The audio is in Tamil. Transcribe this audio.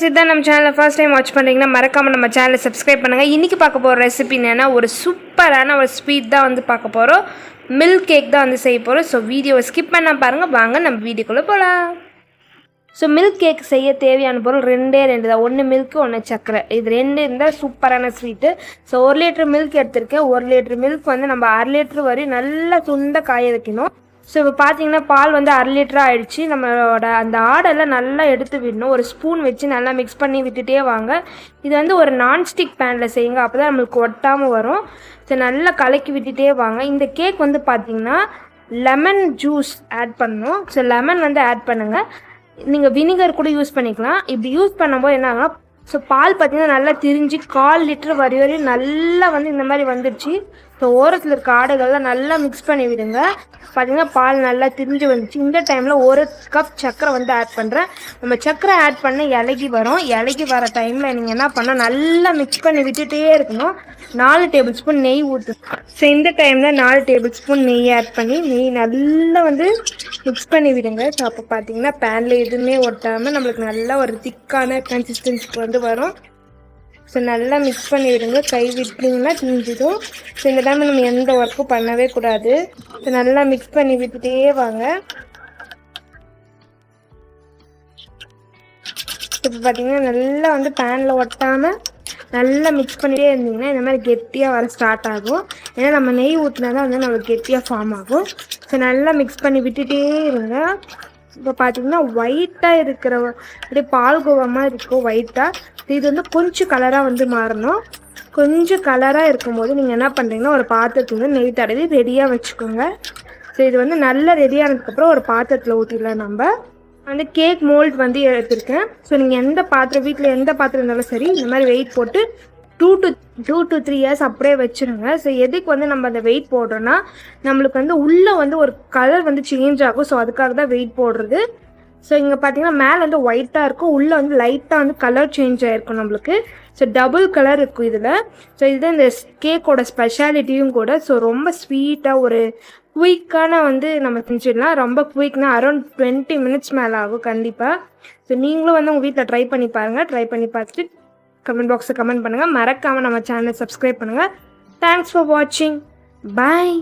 ஃப்ரெண்ட்ஸ் இதுதான் நம்ம சேனலை ஃபர்ஸ்ட் டைம் வாட்ச் பண்ணுறீங்கன்னா மறக்காமல் நம்ம சேனலை சப்ஸ்கிரைப் பண்ணுங்கள் இன்றைக்கி பார்க்க போகிற ரெசிபி என்னென்னா ஒரு சூப்பரான ஒரு ஸ்வீட் தான் வந்து பார்க்க போகிறோம் மில்க் கேக் தான் வந்து செய்ய போகிறோம் ஸோ வீடியோவை ஸ்கிப் பண்ண பாருங்கள் வாங்க நம்ம வீடியோக்குள்ளே போகலாம் ஸோ மில்க் கேக் செய்ய தேவையான பொருள் ரெண்டே ரெண்டு தான். ஒன்று மில்க்கு ஒன்று சர்க்கரை. இது ரெண்டு இருந்தால் சூப்பரான ஸ்வீட்டு ஸோ ஒரு லிட்டர் மில்க் எடுத்திருக்கேன். ஒரு லிட்டர் மில்க் வந்து நம்ம அரை லிட்டர் வரையும் நல்லா சுண்ட காய வைக்கணும். ஸோ இப்போ பார்த்தீங்கன்னா பால் வந்து அரை லிட்டர் ஆயிடுச்சு. நம்மளோட அந்த ஆடெல்லாம் நல்லா எடுத்து விடணும். ஒரு ஸ்பூன் வச்சு நல்லா மிக்ஸ் பண்ணி விட்டுட்டே வாங்க. இது வந்து ஒரு நான்ஸ்டிக் பேனில் செய்யுங்க. அப்போ தான் நம்மளுக்கு ஒட்டாமல் வரும். ஸோ நல்லா கலக்கி விட்டுட்டே வாங்க. இந்த கேக் வந்து பார்த்தீங்கன்னா லெமன் ஜூஸ் ஆட் பண்ணணும். ஸோ லெமன் வந்து ஆட் பண்ணுங்கள் நீங்கள் வினிகர் கூட யூஸ் பண்ணிக்கலாம். இப்படி யூஸ் பண்ணும்போது என்ன ஆகும்னா ஸோ பால் பார்த்தீங்கன்னா நல்லா திரிஞ்சு கால் லிட்டர் வரி வரையும் நல்லா வந்து இந்த மாதிரி வந்துடுச்சு. ஸோ ஓரத்தில் இருக்க ஆடுகள்லாம் நல்லா மிக்ஸ் பண்ணி விடுங்க. பார்த்தீங்கன்னா பால் நல்லா திரிஞ்சு வந்துச்சு. இந்த டைமில் ஒரு கப் சர்க்கரை வந்து ஆட் பண்ணுறேன் நம்ம சர்க்கரை ஆட் பண்ண இலகி வரும். இலகி வர டைமில் நீங்கள் என்ன பண்ணால் நல்லா மிக்ஸ் பண்ணி விட்டுட்டே இருக்கணும். நாலு டேபிள் ஸ்பூன் நெய் ஊற்று ஸோ இந்த டைமில் நாலு டேபிள் ஸ்பூன் நெய் ஆட் பண்ணி நெய் நல்லா வந்து மிக்ஸ் பண்ணி விடுங்க. ஸோ அப்போ பார்த்தீங்கன்னா பேனில் எதுவுமே ஒட்டாமல் நம்மளுக்கு நல்லா ஒரு திக்கான கன்சிஸ்டன்சிக்கு வந்து வரும். ஸோ நல்லா மிக்ஸ் பண்ணி விடுங்க கை விட்டிங்கன்னா திஞ்சிடும். ஸோ இந்த டைம் நம்ம எந்த ஒர்க்கும் பண்ணவே கூடாது. ஸோ நல்லா மிக்ஸ் பண்ணி விட்டுட்டே வாங்க. இப்போ பார்த்தீங்கன்னா நல்லா வந்து பேனில் ஒட்டாமல் நல்லா மிக்ஸ் பண்ணிட்டே இருந்தீங்கன்னா இந்த மாதிரி கெட்டியாக வர ஸ்டார்ட் ஆகும். ஏன்னா நம்ம நெய் ஊற்றினா தான் வந்து நம்மளுக்கு கெட்டியாக ஃபார்ம் ஆகும். ஸோ நல்லா மிக்ஸ் பண்ணி விட்டுட்டே இருங்க. இப்போ பார்த்தீங்கன்னா ஒயிட்டாக இருக்கிற அப்படியே பால்கோவா மாதிரி இருக்கும் ஒயிட்டாக இது வந்து கொஞ்சம் கலராக வந்து மாறணும். கொஞ்சம் கலராக இருக்கும்போது நீங்கள் என்ன பண்ணுறீங்கன்னா ஒரு பாத்திரத்தில் வந்து நெய் தடவி ரெடியாக வச்சுக்கோங்க. ஸோ இது வந்து நல்லா ரெடியானதுக்கப்புறம் ஒரு பாத்திரத்தில் ஊற்றிடலாம் நம்ம. வந்து கேக் மோல்ட் வந்து எடுத்திருக்கேன். ஸோ நீங்கள் எந்த பாத்திரம் வீட்டில் எந்த பாத்திரம் இருந்தாலும் சரி இந்த மாதிரி வெயிட் போட்டு two to two to three years அப்படியே வச்சுருங்க. ஸோ எதுக்கு வந்து நம்ம அந்த வெயிட் போடுறோன்னா நம்மளுக்கு வந்து உள்ளே வந்து ஒரு கலர் வந்து சேஞ்ச் ஆகும். ஸோ அதுக்காக தான் வெயிட் போடுறது. ஸோ இங்கே பார்த்தீங்கன்னா மேலே வந்து ஒயிட்டாக இருக்கும். உள்ளே வந்து லைட்டாக வந்து கலர் சேஞ்ச் ஆகிருக்கும் நம்மளுக்கு. ஸோ டபுள் கலர் இருக்கும் இதில். ஸோ இதுதான் இந்த கேக்கோட ஸ்பெஷாலிட்டியும் கூட. ஸோ ரொம்ப ஸ்வீட்டாக ஒரு குயிக்கான வந்து நம்ம செஞ்சிடலாம். ரொம்ப குயிக்னா அரௌண்ட் டுவெண்ட்டி மினிட்ஸ் மேலே ஆகும் கண்டிப்பாக ஸோ நீங்களும் வந்து உங்கள் வீட்டில் ட்ரை பண்ணி பாருங்கள் ட்ரை பண்ணி பார்த்துட்டு கமெண்ட் பாக்ஸில் கமெண்ட் பண்ணுங்கள் மறக்காமல் நம்ம சேனலை சப்ஸ்கிரைப் பண்ணுங்கள் தேங்க்ஸ் ஃபார் வாட்சிங் பாய்